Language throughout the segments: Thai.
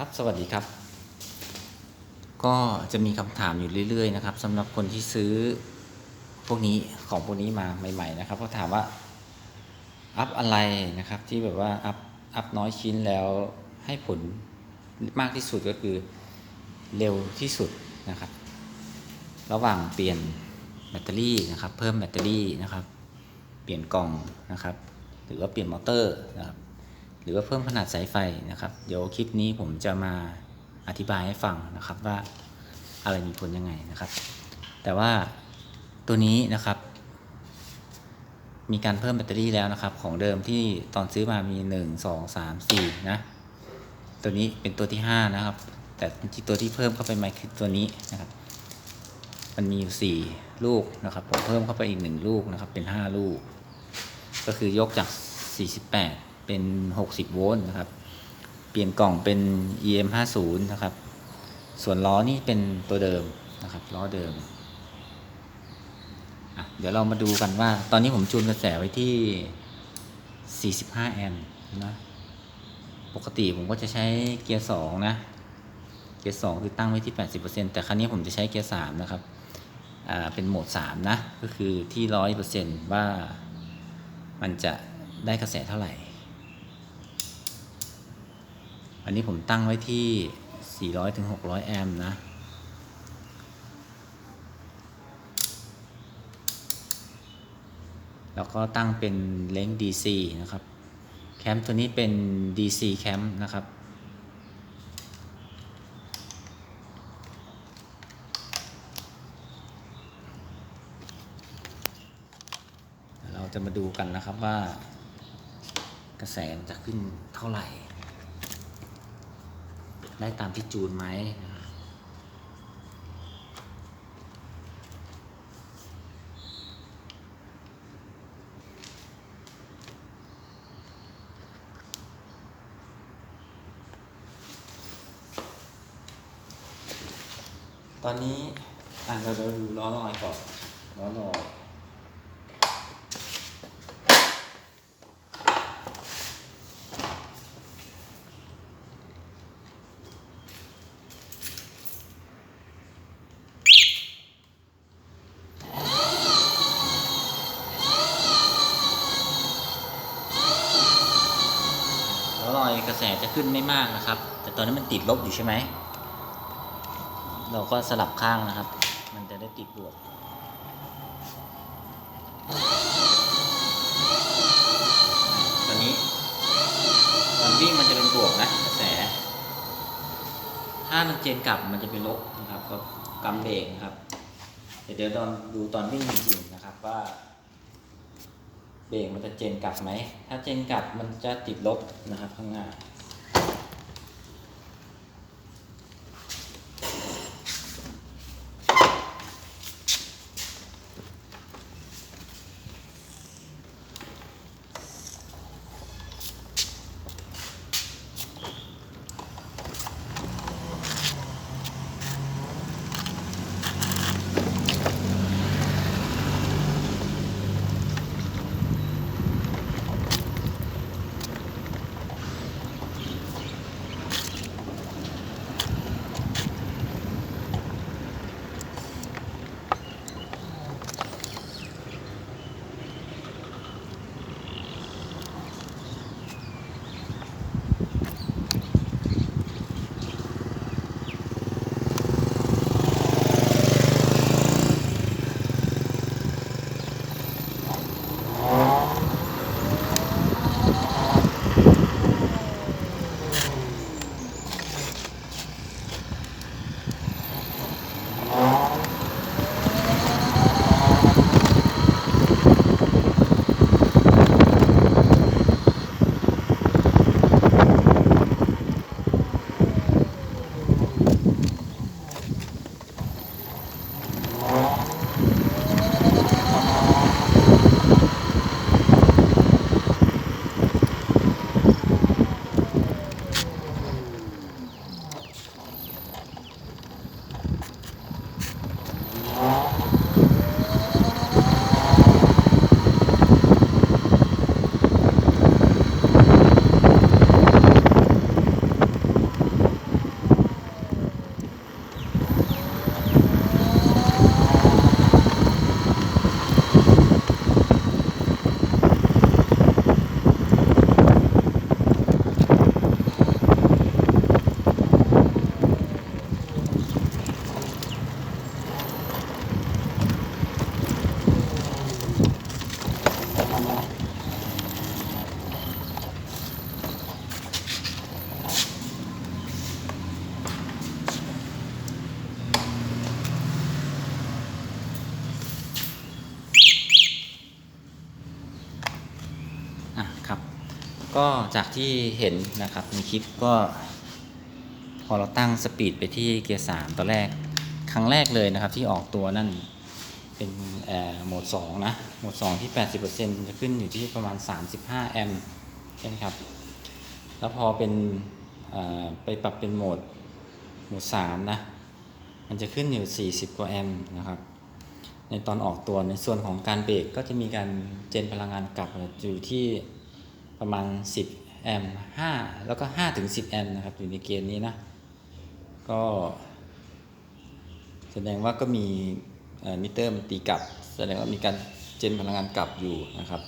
ครับสวัสดีครับ ก็จะมีคำถามอยู่เรื่อยๆนะครับสำหรับคนที่ซื้อพวกนี้ของพวกนี้มาใหม่ๆนะครับก็ถามว่าอัพอะไรนะครับที่แบบว่าอัพอัพน้อยชิ้นแล้วให้ผลมากที่สุดก็คือเร็วที่สุดนะครับ ระหว่างเปลี่ยนแบตเตอรี่นะครับ เพิ่มแบตเตอรี่นะครับ เปลี่ยนกล่องนะครับ หรือว่าเปลี่ยนมอเตอร์นะครับ หรือว่าเพิ่มขนาดสายไฟนะครับ เดี๋ยวคลิปนี้ผมจะมาอธิบายให้ฟังนะครับว่าอะไรมีผลยังไงนะครับ แต่ว่าตัวนี้นะครับ มีการเพิ่มแบตเตอรี่แล้วนะครับ ของเดิมที่ตอนซื้อมามี 1 2 3 4 นะ ตัวนี้เป็นตัวที่ 5 นะครับ แต่จริงๆตัวที่เพิ่มเข้าไปใหม่คือตัวนี้นะครับ มันมีอยู่ 4 ลูกนะครับ ผมเพิ่มเข้าไปอีก 1 ลูกนะครับ เป็น 5 ลูก ก็คือยกจาก 48 เป็น 60 โวลต์นะครับ เปลี่ยนกล่องเป็น EM 50นะครับ ส่วนล้อนี่เป็นตัวเดิมนะครับ ล้อเดิม เดี๋ยวเรามาดูกันว่า ตอนนี้ผมจูนกระแสไว้ที่ 45 แอมป์นะ ปกติผมก็จะใช้เกียร์ 2 นะ เกียร์ 2 คือตั้งไว้ที่ 80%แต่ครั้นี้ผมจะใช้เกียร์ 3 นะครับอ่าเป็นโหมด 3 นะ ก็คือที่ 100%ว่ามันจะได้กระแสเท่าไหร่ อันนี้ผมตั้งไว้ที่ 400ถึง600 แอมป์นะ แล้วก็ตั้งเป็นเลนส์ DC นะครับ แคมป์ตัวนี้เป็น DC แคมป์นะครับเราจะมาดูกันนะครับว่ากระแสจะขึ้นเท่าไหร่ ได้ตามที่จูนไหมตอนนี้อะเราเราดูล้อลอยก่อนล้อลอย แล้วรอยกระแสจะ ขึ้นไม่มากนะครับ แต่ตอนนี้มันติดลบอยู่ใช่ไหม เราก็สลับข้างนะครับ มันจะได้ติดบวกตอนนี้ตอนวิ่งมันจะเป็นบวกนะกระแส ถ้ามันเจนกลับมันจะเป็นลบนะครับ ก็กำเบรกนะครับ เดี๋ยวเดี๋ยวตอนดูตอนวิ่งจริงๆนะครับว่าเบรกมันจะเจนกลับไหม ถ้าเจนกลับมันจะติดลบนะครับข้างหน้า ก็จากที่เห็นนะครับในคลิปก็ พอเราตั้งสปีดไปที่เกียร์สามตอนแรกครั้งแรกเลยนะครับที่ออกตัวนั่นเป็นโหมด2นะ โหมด 2 ที่ 80%จะขึ้นอยู่ที่ประมาณ 35 แอมป์ใช่ไหมครับ แล้วพอเป็นไปปรับเป็นโหมด โหมด 3 นะ มันจะขึ้นอยู่ 40 กว่าแอมป์นะครับ ในตอนออกตัวในส่วนของการเบรกก็จะมีการเจนพลังงานกลับอยู่ที่ ประมาณ 10 แอมป์5แล้วก็ 5 ถึง 10 แอมป์นะครับ อยู่ในเกณฑ์นี้นะ ก็แสดงว่าก็มีมิเตอร์มันตีกลับ แสดงว่ามีการเจนพลังงานกลับอยู่นะครับ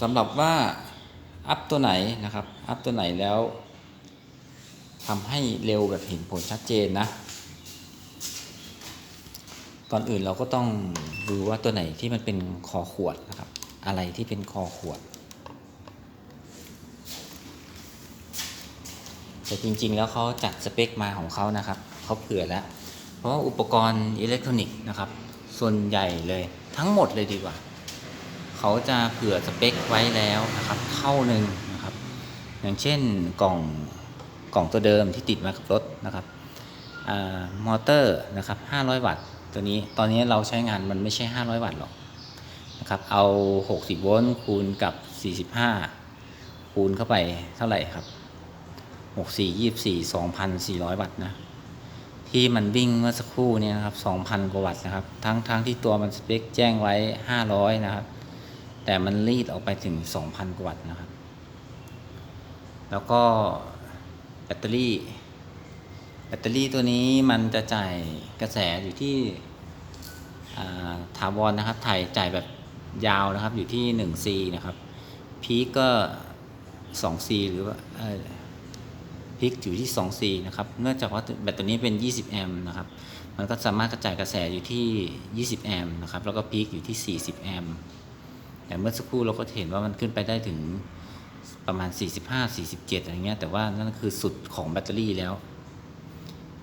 สำหรับว่าอัพตัวไหนนะครับ อัพตัวไหนแล้วทำให้เร็วแบบเห็นผลชัดเจนนะ ก่อนอื่นเราก็ต้องดูว่าตัวไหนที่มันเป็นคอขวดนะครับ อะไรที่เป็นคอขวด แต่จริงๆแล้วเขาจัดสเปคมาของเขานะครับเขาเผื่อแล้ว เพราะว่าอุปกรณ์อิเล็กทรอนิกส์นะครับ ส่วนใหญ่เลยทั้งหมดเลยดีกว่า เขาจะเผื่อสเปคไว้แล้วนะครับเท่าหนึ่งนะครับ อย่างเช่นกล่องกล่องตัวเดิมที่ติดมากับรถนะครับอมอเตอร์นะครับ 500 วัตต์ ตัวนี้ ตอนนี้เราใช้งานมันไม่ใช่ 500 วัตต์หรอก นะครับเอา 60 โวลต์คูณกับ 45 คูณเข้าไปเท่าไหร่ครับหกสี่ยี่สี่สองพันสี่ร้อยวัตต์นะที่มันวิ่งเมื่อสักครู่เนี่ยนะครับสองพันกว่าวัตต์นะครับ ทั้งทั้งที่ตัวมันสเปคแจ้งไว้ห้าร้อยนะครับ แต่มันรีดออกไปถึงสองพันกว่าวัตต์นะครับ แล้วก็แบตเตอรี่ แบตเตอรี่ตัวนี้มันจะจ่ายกระแสอยู่ที่อ่าถาวรนะครับ ถ่ายจ่ายแบบ ยาวนะครับอยู่ที่ 1C นะครับพีคก็ 2C หรือว่าพิกอยู่ที่ 2C นะครับเนื่องจากว่าแบตตัวนี้เป็น 20 แอมป์นะครับ มันก็สามารถกระจายกระแสอยู่ที่ 20 แอมป์นะครับ แล้วก็พีคอยู่ที่ 40 แอมป์ แต่เมื่อสักครู่เราก็เห็นว่ามันขึ้นไปได้ถึงประมาณ 45 47 อะไรเงี้ย แต่ว่านั่นคือสุดของแบตเตอรี่แล้ว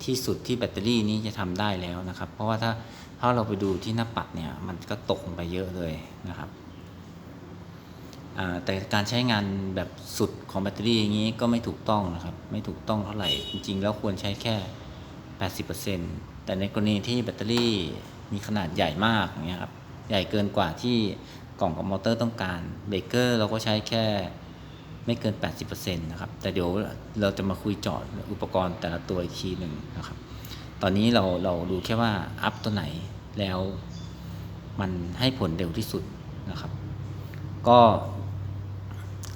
ที่สุดที่แบตเตอรี่นี้จะทำได้แล้วนะครับ เพราะว่าถ้า ถ้าเราไปดูที่หน้าปัดเนี่ยมันก็ตกลงไปเยอะเลยนะครับแต่การใช้งานแบบสุดของแบตเตอรี่อย่างนี้ก็ไม่ถูกต้องนะครับ ไม่ถูกต้องเท่าไหร่ จริง ๆ แล้วควรใช้แค่ 80%แต่ในกรณีที่แบตเตอรี่มีขนาดใหญ่มากอย่างเงี้ยครับใหญ่เกินกว่าที่กล่องกับมอเตอร์ต้องการเบรกเกอร์เราก็ใช้แค่ไม่เกิน 80%นะครับ แต่เดี๋ยวเราจะมาคุยจาะอุปกรณ์แต่ละตัวอีกทีหนึ่งนะครับ ตอนนี้เราเราดูแค่ว่าอัพตัวไหน แล้วมันให้ผลเร็วที่สุดนะครับ ก็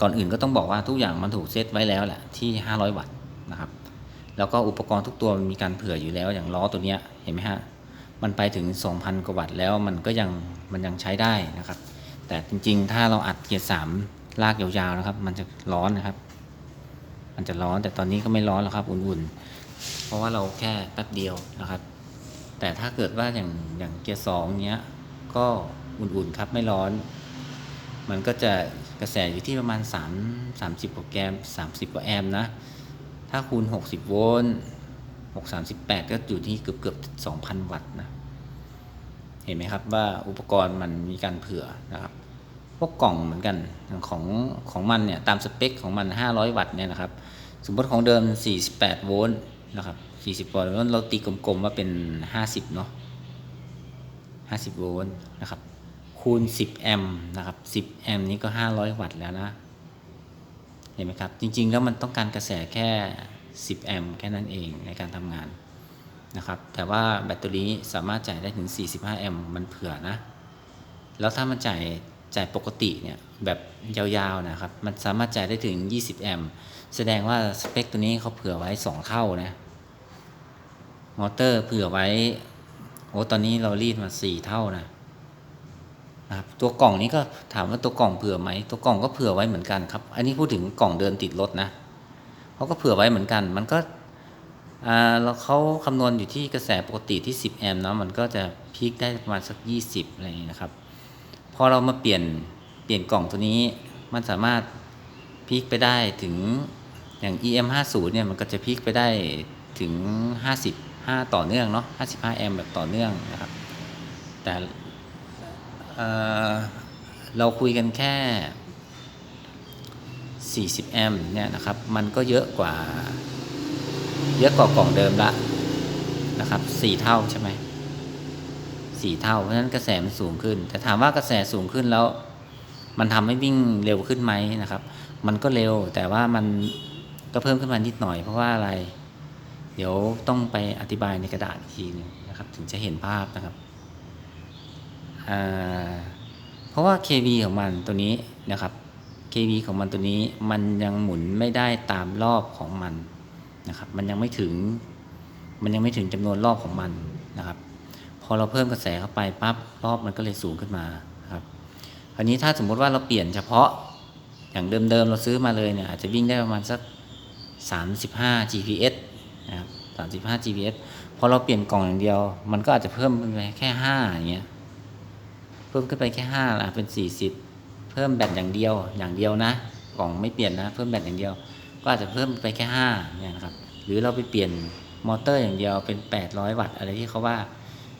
ก่อนอื่นก็ต้องบอกว่าทุกอย่างมันถูกเซตไว้แล้วแหละที่ 500 วัตต์นะครับ แล้วก็อุปกรณ์ทุกตัวมีการเผื่ออยู่แล้วอย่างล้อตัวเนี้ยเห็นไหมฮะมันไปถึง 2,000 กว่าวัตต์แล้วมันก็ยังมันยังใช้ได้นะครับ แต่จริงๆ ถ้าเราอัดเกียร์สามลากยาวๆนะครับ มันจะร้อนนะครับ มันจะร้อนแต่ตอนนี้ก็ไม่ร้อนแล้วครับ อุ่นๆ เพราะว่าเราแค่แป๊บเดียวนะครับ แต่ถ้าเกิดว่าอย่างอย่างเกียร์สองเนี้ย ก็อุ่นๆครับไม่ร้อน มันก็จะกระแสอยู่ที่ประมาณ 3 30กว่าแกม30 กว่าแอมป์นะ ถ้าคูณ 60 โวลต์6 38 ก็อยู่ที่เกือบเกือบ2,000 วัตต์นะ เห็นไหมครับว่าอุปกรณ์มันมีการเผื่อนะครับ พวกกล่องเหมือนกันของของมันเนี่ย ตามสเปคของมัน 500 วัตต์เนี่ยนะครับ สมมติของเดิม 48 โวลต์นะครับ 40โวลต์เราตีกลมๆว่าเป็น50เนาะ50โวลต์นะครับ คูณ10แอมป์นะครับ10แอมป์นี้ก็500วัตต์แล้วนะ เห็นไหมครับ จริงๆ แล้วมันต้องการกระแสแค่10แอมป์แค่นั้นเองในการทำงานนะครับ แต่ว่าแบตเตอรี่สามารถจ่ายได้ถึง 45 แอมป์มันเผื่อนะ แล้วถ้ามันจ่ายจ่ายปกติเนี่ยแบบยาวๆนะครับ มันสามารถจ่ายได้ถึง 20 แอมป์แสดงว่าสเปคตัวนี้เขาเผื่อไว้ 2 เท่านะ มอเตอร์เผื่อไว้โอ้ตอนนี้เรารีดมา4เท่านะนะครับตัวกล่องนี้ก็ถามว่าตัวกล่องเผื่อไหมตัวกล่องก็เผื่อไว้เหมือนกันครับ อันนี้พูดถึงกล่องเดินติดรถนะเขาก็เผื่อไว้เหมือนกัน มันก็อ่าเขาคำนวณอยู่ที่กระแสปกติที่ 10 แอมป์เนาะมันก็จะพีคได้ประมาณสัก 20 อะไรอย่างนี้นะครับ พอเรามาเปลี่ยนเปลี่ยนกล่องตัวนี้ มันสามารถพีคไปได้ถึงอย่าง EM 50เนี่ยมันก็จะพีคไปได้ถึง 5 ต่อเนื่องเนาะ55 แอมป์แบบต่อเนื่องนะครับ แต่เอ่อเราคุยกันแค่ 40 แอมป์เนี่ยนะครับ มันก็เยอะกว่า เยอะกว่ากล่องเดิมละนะครับสี่เท่าใช่ไหมสี่เท่า เพราะฉะนั้นกระแสมันสูงขึ้น แต่ถามว่ากระแสสูงขึ้นแล้ว มันทำให้วิ่งเร็วขึ้นไหมนะครับ มันก็เร็วแต่ว่ามันก็เพิ่มขึ้นมานิดหน่อยเพราะว่าอะไร เดี๋ยวต้องไปอธิบายในกระดาษอีกทีหนึงนะครับ ถึงจะเห็นภาพนะครับเพราะว่า KV ของมันตัวนี้นะครับ KV ของมันตัวนี้มันยังหมุนไม่ได้ตามรอบของมันนะครับ มันยังไม่ถึง มันยังไม่ถึงจำนวนรอบของมันนะครับ พอเราเพิ่มกระแสเข้าไปปั๊บรอบมันก็เลยสูงขึ้นมาครับคราวนี้ถ้าสมมุติว่าเราเปลี่ยนเฉพาะอย่างเดิมๆ เราซื้อมาเลยเนี่ยอาจจะวิ่งได้ประมาณสัก 35 GPS นะครับ35 GPS พอเราเปลี่ยนกล่องอย่างเดียว มันก็อาจจะเพิ่มขึ้นไปแค่5อย่างเงี้ยเพิ่มขึ้นไปแค่5ละเป็น 40 เพิ่มแบตอย่างเดียวอย่างเดียวนะ กล่องไม่เปลี่ยนนะ เพิ่มแบตอย่างเดียว ก็อาจจะเพิ่มไปแค่5เนี่ยนะครับหรือเราไปเปลี่ยนมอเตอร์อย่างเดียวเป็น 800 วัตต์อะไรที่เขาว่า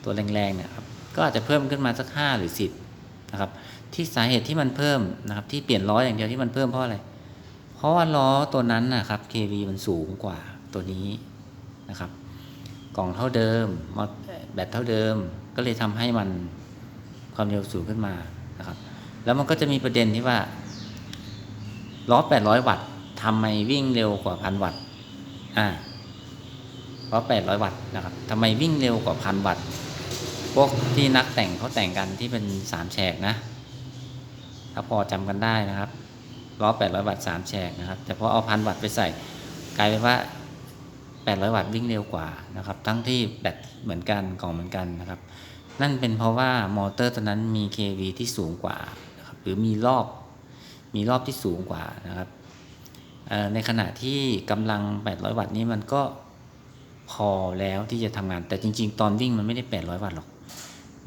ตัวแรงๆเนี่ยครับก็อาจจะเพิ่มขึ้นมาสัก 5 หรือ 10นะครับที่สาเหตุที่มันเพิ่มนะครับที่เปลี่ยนล้ออย่างเดียวที่มันเพิ่มเพราะอะไรเพราะว่าล้อตัวนั้นนะครับ KV มันสูงกว่าตัวนี้ นะครับ กล่องเท่าเดิมแบตเท่าเดิมก็เลยทำให้มันความเร็วสูงขึ้นมานะครับ แล้วมันก็จะมีประเด็นที่ว่าล้อ800 วัตต์ทำไมวิ่งเร็วกว่าพันวัตต์อ่าล้อ800 วัตต์นะครับทำไมวิ่งเร็วกว่าพันวัตต์พวกที่นักแต่งเขาแต่งกันที่เป็นสามแฉกนะ ถ้าพอจำกันได้นะครับล้อ800 วัตต์3แฉกนะครับ แต่พอเอาพันวัตต์ไปใส่ กลายเป็นว่า 800 วัตต์วิ่งเร็วกว่านะครับ ทั้งที่แบตเหมือนกันกล่องเหมือนกันนะครับ นั่นเป็นเพราะว่ามอเตอร์ตัวนั้นมี kV ที่สูงกว่านะครับหรือมีรอบมีรอบที่สูงกว่านะครับในขณะที่กำลัง 800 วัตต์นี้มันก็พอแล้วที่จะทำงาน แต่จริง ๆ ตอนวิ่งมันไม่ได้ 800 วัตต์หรอก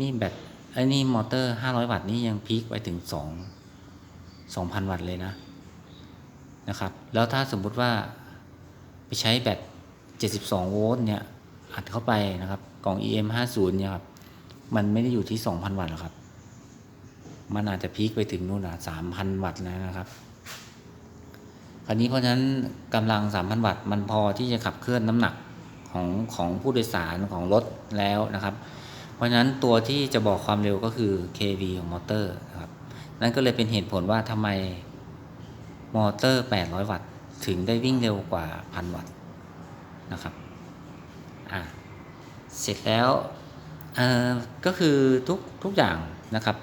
นี่แบตไอ้นี่มอเตอร์ 500 วัตต์นี่ยังพีคไปถึง 2 2,000 วัตต์เลยนะนะครับ แล้วถ้าสมมุติว่าไปใช้แบต 72 โวลต์เนี่ยอัดเข้าไปนะครับ กล่อง EM 50เนี่ยครับมันไม่ได้อยู่ที่ 2,000 วัตต์หรอกครับ มันอาจจะพีคไปถึงนู่นอะ3,000 วัตต์นะครับ คราวนี้เพราะฉะนั้นกำลัง 3,000 วัตต์มันพอที่จะขับเคลื่อนน้ำหนักของของผู้โดยสารของรถแล้วนะครับ เพราะฉะนั้นตัวที่จะบอกความเร็วก็คือ kV ของมอเตอร์นะครับ นั่นก็เลยเป็นเหตุผลว่าทำไมมอเตอร์ 800 วัตต์ ถึงได้วิ่งเร็วกว่า 1,000 วัตต์ นะครับอะเสร็จแล้วเอ่อก็คือทุกทุกอย่างนะครับ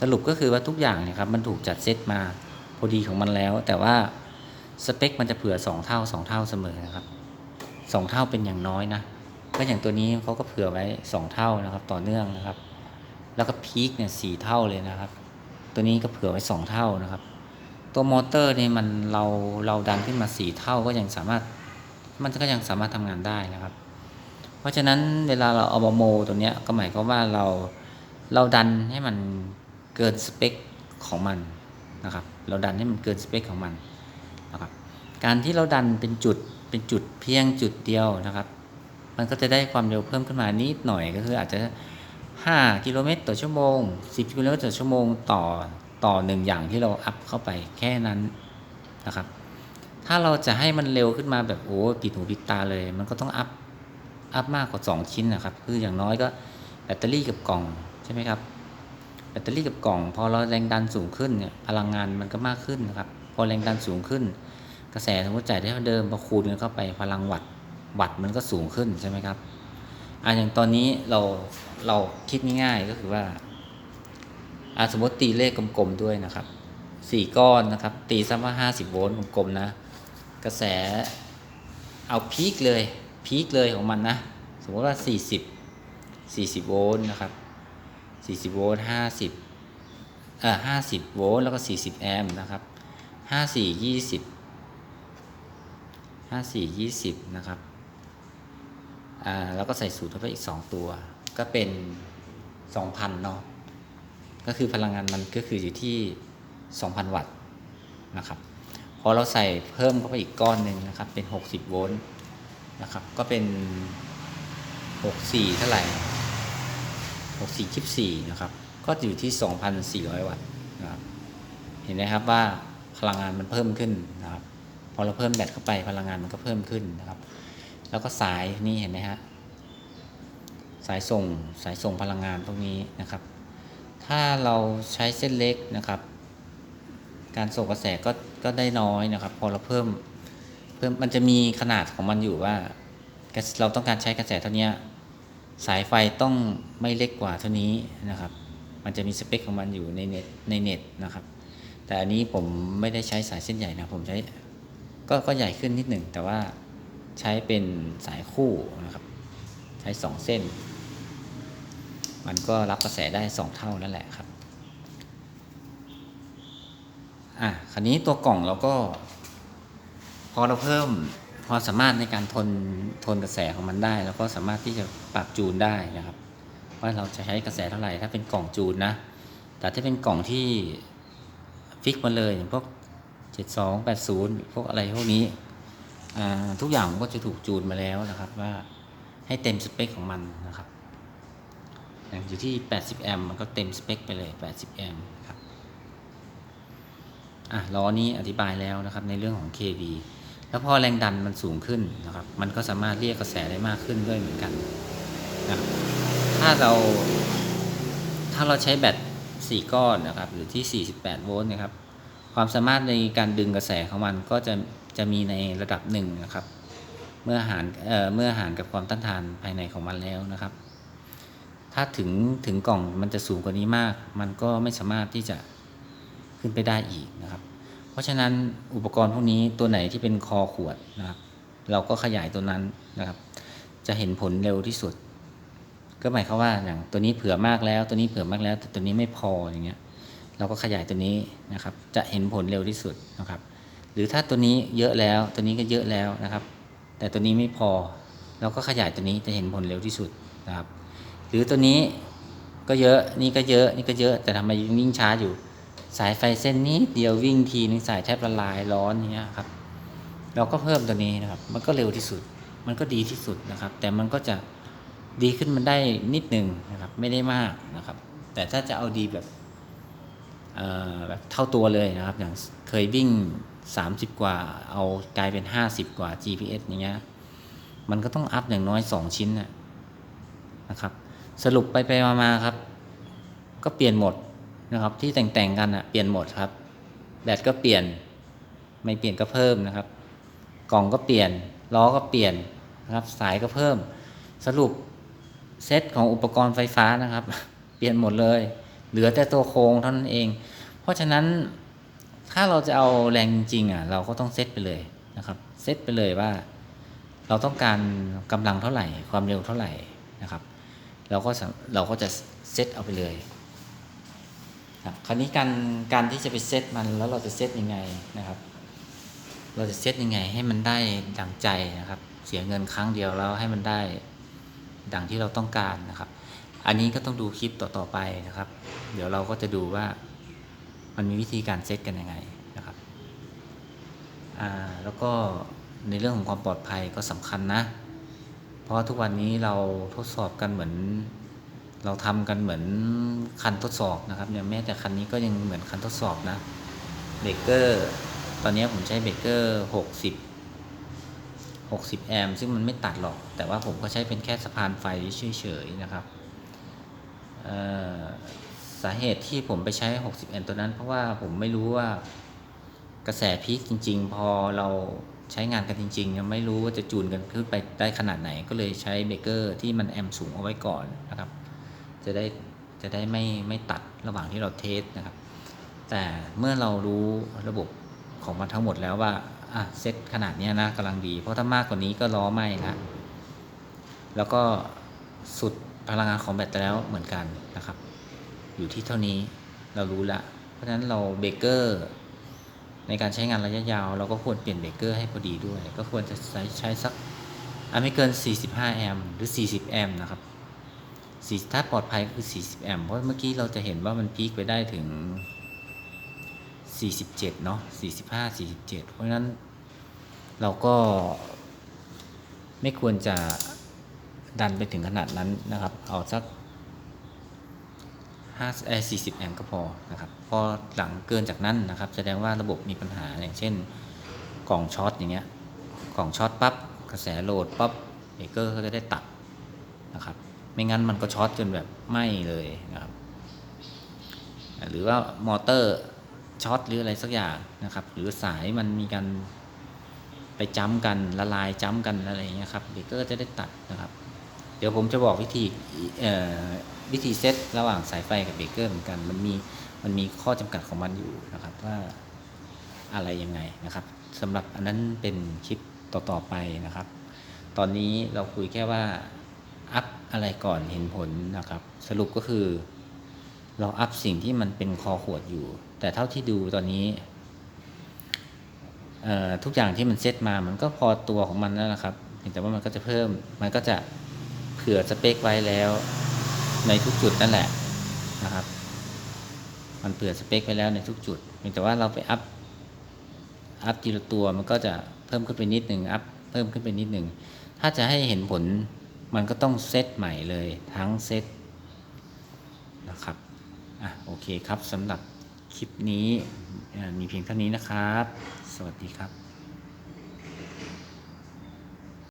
สรุปก็คือว่าทุกอย่างเนี่ยครับมันถูกจัดเซตมาพอดีของมันแล้ว แต่ว่าสเปคมันจะเผื่อ 2 เท่า 2 เท่าเสมอนะครับ 2 เท่าเป็นอย่างน้อยนะก็อย่างตัวนี้เขาก็เผื่อไว้ 2 เท่านะครับ ต่อเนื่องนะครับ แล้วก็พีคเนี่ยสเท่าเลยนะครับ ตัวนี้ก็เผื่อไว้ 2 เท่านะครับ ตัวมอเตอร์เนี่ยมันเราเราดันขึ้นมา 4 เท่าก็ยังสามารถ มันก็ยังสามารถทำงานได้นะครับ เพราะฉะนั้นเวลาเราเอามาโมตัวเนี้ยก็หมายความว่าเราเราดันให้มันเกินสเปคของมันนะครับ เราดันให้มันเกินสเปคของมันนะครับ การที่เราดันเป็นจุดเป็นจุดเพียงจุดเดียวนะครับ มันก็จะได้ความเร็วเพิ่มขึ้นมานิดหน่อยก็คืออาจจะ 5 กิโลเมตรต่อชั่วโมง 10 กิโลเมตรต่อชั่วโมงต่อต่อหนึ่งอย่างที่เราอัพเข้าไปแค่นั้นนะครับ ถ้าเราจะให้มันเร็วขึ้นมาแบบโอ้ปิดหูปิดตาเลย มันก็ต้องอัพอัพมากกว่า 2 ชิ้นนะครับคืออย่างน้อยก็แบตเตอรี่กับกล่องใช่ไหมครับแบตเตอรี่กับกล่อง พอเราแรงดันสูงขึ้นเนี่ยพลังงานมันก็มากขึ้นนะครับพอแรงดันสูงขึ้น กระแสสมมติจ่ายได้เท่าเดิมพอคูณกันเข้าไปพลังวัตต์วัตต์มันก็สูงขึ้นใช่ไหมครับอะอย่างตอนนี้เราเราคิดง่ายๆก็คือว่าอะสมมติตีเลขกลมๆด้วยนะครับสี่ก้อนนะครับตีซ้ำว่าห้าสิบโวลต์กลมๆนะ กระแสเอาพีคเลยพีคเลยของมันนะ สมมติว่า 40 40 โวลต์นะครับ 40 โวลต์ 50เอ่อ50 โวลต์แล้วก็ 40 แอมป์นะครับ 54 20 54 20 นะครับ อ่า แล้วก็ใส่สูตรเข้าไปอีก 2 ตัว ก็เป็น 2,000 เนาะ ก็คือพลังงานมันก็คืออยู่ที่ 2,000 วัตต์นะครับ พอเราใส่เพิ่มเข้าไปอีกก้อนหนึ่งนะครับ เป็น 60 โวลต์นะครับ ก็เป็น 64 เท่าไหร่ 64 24 นะครับ ก็อยู่ที่ 2,400 วัตต์นะครับ เห็นไหมครับว่าพลังงานมันเพิ่มขึ้นนะครับ พอเราเพิ่มแบตเข้าไปพลังงานมันก็เพิ่มขึ้นนะครับ แล้วก็สายนี่เห็นไหมฮะ สายส่งสายส่งพลังงานพวกนี้นะครับ ถ้าเราใช้เส้นเล็กนะครับ การส่งกระแสก็ ก็ได้น้อยนะครับ พอเราเพิ่มเพิ่มมันจะมีขนาดของมันอยู่ว่า เราต้องการใช้กระแสเท่านี้สายไฟต้องไม่เล็กกว่าเท่านี้นะครับ มันจะมีสเปคของมันอยู่ในเน็ตในเน็ตนะครับ แต่อันนี้ผมไม่ได้ใช้สายเส้นใหญ่นะผมใช้ก็ก็ใหญ่ขึ้นนิดหนึ่งแต่ว่าใช้เป็นสายคู่นะครับ ใช้สองเส้น มันก็รับกระแสได้สองเท่านั่นแหละครับ อะคราวนี้ตัวกล่องเราก็ พอเราเพิ่มความสามารถในการทนทนกระแสของมันได้ แล้วก็สามารถที่จะปรับจูนได้นะครับ ว่าเราจะใช้กระแสเท่าไหร่ถ้าเป็นกล่องจูนนะ แต่ถ้าเป็นกล่องที่ฟิกมาเลยอย่างพวก 72 80 พวกอะไรพวกนี้ทุกอย่างก็จะถูกจูนมาแล้วนะครับ ว่าให้เต็มสเปคของมันนะครับ อย่างอยู่ที่ 80 แอมป์มันก็เต็มสเปคไปเลย 80 แอมป์ อะล้อนี้อธิบายแล้วนะครับในเรื่องของ KV แล้วพอแรงดันมันสูงขึ้นนะครับ มันก็สามารถเรียกกระแสได้มากขึ้นด้วยเหมือนกันนะครับถ้าเรา ถ้าเราใช้แบต4 ก้อนนะครับ หรือที่ 48 โวลต์นะครับ ความสามารถในการดึงกระแสของมันก็จะจะมีในระดับหนึ่งนะครับ เมื่อหารเอ่อเมื่อหารกับความต้านทานภายในของมันแล้วนะครับ ถ้าถึงถึงกล่องมันจะสูงกว่านี้มาก มันก็ไม่สามารถที่จะ ขึ้นไปได้อีกนะครับ เพราะฉะนั้นอุปกรณ์พวกนี้ตัวไหนที่เป็นคอขวดนะครับ เราก็ขยายตัวนั้นนะครับ จะเห็นผลเร็วที่สุด ก็หมายความว่าอย่างตัวนี้เผื่อมากแล้ว ตัวนี้เผื่อมากแล้วแต่ตัวนี้ไม่พออย่างเงี้ย เราก็ขยายตัวนี้นะครับ จะเห็นผลเร็วที่สุดนะครับ หรือถ้าตัวนี้เยอะแล้วตัวนี้ก็เยอะแล้วนะครับ แต่ตัวนี้ไม่พอ เราก็ขยายตัวนี้จะเห็นผลเร็วที่สุดนะครับ หรือตัวนี้ก็เยอะนี่ก็เยอะนี่ก็เยอะแต่ทำไมยังวิ่งช้าอยู่ สายไฟเส้นนี้เดียววิ่งทีนึงสายแทบละลายร้อนอย่างเงี้ยครับ เราก็เพิ่มตัวนี้นะครับ มันก็เร็วที่สุด มันก็ดีที่สุดนะครับ แต่มันก็จะดีขึ้นมันได้นิดหนึ่งนะครับ ไม่ได้มากนะครับ แต่ถ้าจะเอาดีแบบเอ่อแบบเท่าตัวเลยนะครับ อย่างเคยวิ่ง 30 กว่า เอากลายเป็น 50 กว่า GPS อย่างเงี้ย มันก็ต้องอัพอย่างน้อย 2 ชิ้นนะนะครับ สรุปไปไปมาๆครับ ก็เปลี่ยนหมด นะครับ ที่แต่งๆกันอะเปลี่ยนหมดครับ แบตก็เปลี่ยน ไม่เปลี่ยนก็เพิ่มนะครับ กล่องก็เปลี่ยน ล้อก็เปลี่ยนนะครับสายก็เพิ่ม สรุปเซตของอุปกรณ์ไฟฟ้านะครับ เปลี่ยนหมดเลย เหลือแต่ตัวโครงเท่านั้นเอง เพราะฉะนั้นถ้าเราจะเอาแรงจริงอะเราก็ต้องเซตไปเลยนะครับเซตไปเลยว่า เราต้องการกำลังเท่าไหร่ ความเร็วเท่าไหร่นะครับ เราก็เราก็จะเซตเอาไปเลย ครับคราวนี้การการที่จะไปเซตมันแล้วเราจะเซตยังไงนะครับ เราจะเซตยังไงให้มันได้ดังใจนะครับ เสียเงินครั้งเดียวแล้วให้มันได้ดังที่เราต้องการนะครับ อันนี้ก็ต้องดูคลิปต่อๆไปนะครับ เดี๋ยวเราก็จะดูว่ามันมีวิธีการเซตกันยังไงนะครับอ่าแล้วก็ในเรื่องของความปลอดภัยก็สำคัญนะ เพราะทุกวันนี้เราทดสอบกันเหมือน เราทำกันเหมือนคันทดสอบนะครับเนี่ยแม้แต่คันนี้ก็ยังเหมือนคันทดสอบนะเบรกเกอร์ตอนนี้ผมใช้เบรกเกอร์หกสิบหกสิบแอมป์ซึ่งมันไม่ตัดหรอก แต่ว่าผมก็ใช้เป็นแค่สะพานไฟเฉยๆนะครับสาเหตุที่ผมไปใช้ 60 แอมป์ตัวนั้น เพราะว่าผมไม่รู้ว่ากระแสพีคจริง ๆ พอเราใช้งานกันจริงๆยังไม่รู้ว่าจะจูนกันขึ้นไปได้ขนาดไหน ก็เลยใช้เบรกเกอร์ที่มันแอมป์สูงเอาไว้ก่อนนะครับ จะได้จะได้ไม่ไม่ตัดระหว่างที่เราเทสนะครับ แต่เมื่อเรารู้ระบบของมันทั้งหมดแล้วว่าอะเซตขนาดนี้นะกำลังดี เพราะถ้ามากกว่านี้ก็ล้อไหม้ละแล้วก็สุดพลังงานของแบตแล้วเหมือนกันนะครับ อยู่ที่เท่านี้เรารู้ละ เพราะฉะนั้นเราเบรกเกอร์ในการใช้งานระยะยาว เราก็ควรเปลี่ยนเบรกเกอร์ให้พอดีด้วย ก็ควรจะใช้ใช้สักอะไม่เกิน 45 แอมป์หรือ 40 แอมป์นะครับ สี่ถ้าปลอดภัยก็คือ 40 แอมป์เพราะเมื่อกี้เราจะเห็นว่ามันพีคไปได้ถึง 47 เนาะ45 47 เพราะฉะนั้นเราก็ไม่ควรจะดันไปถึงขนาดนั้นนะครับ เอาสัก5เอ่อ40 แอมป์ก็พอนะครับ พอหลังเกินจากนั้นนะครับ แสดงว่าระบบมีปัญหาอย่างเช่นกล่องช็อตอย่างเงี้ยกล่องช็อตปั๊บกระแสโหลดปั๊บเบรกเกอร์ก็จะได้ตัดนะครับ ไม่งั้นมันก็ช็อตจนแบบไหม้เลยนะครับ หรือว่ามอเตอร์ช็อตหรืออะไรสักอย่างนะครับ หรือสายมันมีการไปจ้ำกันละลายจ้ำกันอะไรอย่างเงี้ยครับเบรกเกอร์จะได้ตัดนะครับ เดี๋ยวผมจะบอกวิธีวิธีเซตระหว่างสายไฟกับเบรกเกอร์เหมือนกัน มันมีมันมีข้อจำกัดของมันอยู่นะครับ ว่าอะไรยังไงนะครับสำหรับอันนั้นเป็นคลิปต่อๆไปนะครับ ตอนนี้เราคุยแค่ว่า อัพอะไรก่อนเห็นผลนะครับ สรุปก็คือ เราอัพสิ่งที่มันเป็นคอขวดอยู่ แต่เท่าที่ดูตอนนี้ทุกอย่างที่มันเซตมามันก็พอตัวของมันแล้วนะครับเพียงแต่ว่ามันก็จะเพิ่มมันก็จะเผื่อสเปคไว้แล้วในทุกจุดนั่นแหละนะครับ มันเผื่อสเปคไว้แล้วในทุกจุดเพียงแต่ว่าเราไปอัพอัพทีละตัวมันก็จะเพิ่มขึ้นไปนิดหนึ่งอัพเพิ่มขึ้นไปนิดหนึ่งถ้าจะให้เห็นผล มันก็ต้องเซตใหม่เลยทั้งเซตนะครับอะโอเคครับสำหรับคลิปนี้มีเพียงเท่านี้นะครับ สวัสดีครับ